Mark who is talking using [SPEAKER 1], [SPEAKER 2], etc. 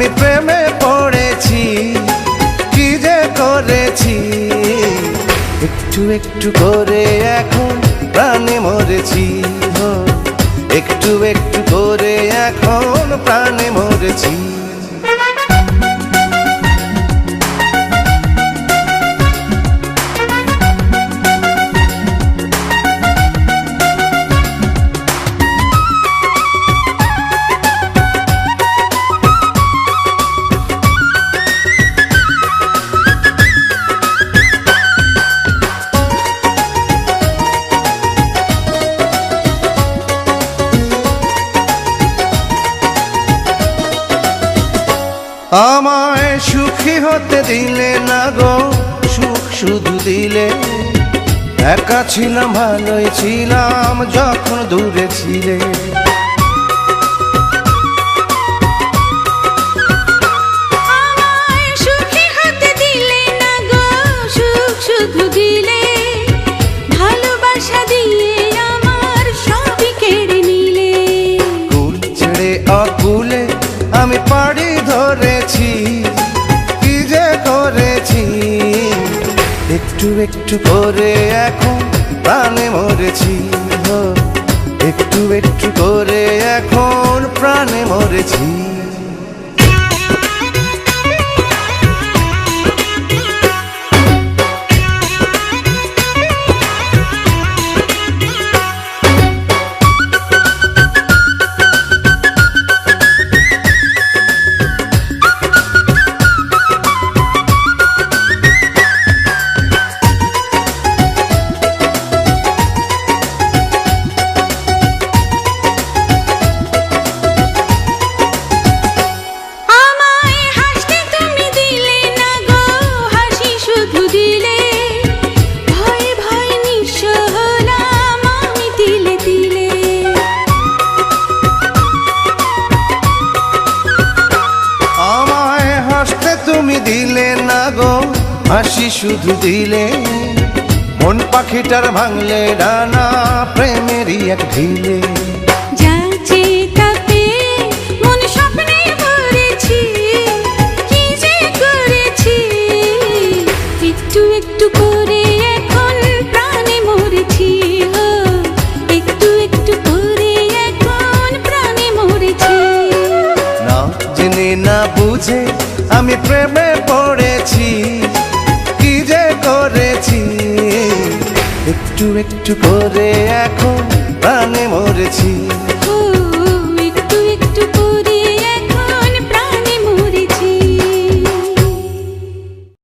[SPEAKER 1] আমি প্রেমে পড়েছি, কি যে করেছি? একটু একটু করে এখন প্রাণে মরেছি একটু একটু করে এখন প্রাণে মরেছি। আমায় সুখী হতে দিলে না গো, সুখ শুধু দিলে। একা ছিলাম, ভালোই ছিলাম, যখন দূরে ছিলে। আমি পাড়ি ধরেছি, কি যে করেছি? একটু একটু করে এখন প্রাণে মরেছি একটু একটু করে এখন প্রাণে মরেছি।
[SPEAKER 2] তুমি দিলে না গো হাসি শুধু দিলে।
[SPEAKER 1] মন পাখিটার ভাঙলে ডানা প্রেমেরই এক ঢিলে। না বুঝে আমি প্রেমে পড়েছি কি যে করেছি? একটু একটু করে এখন প্রাণে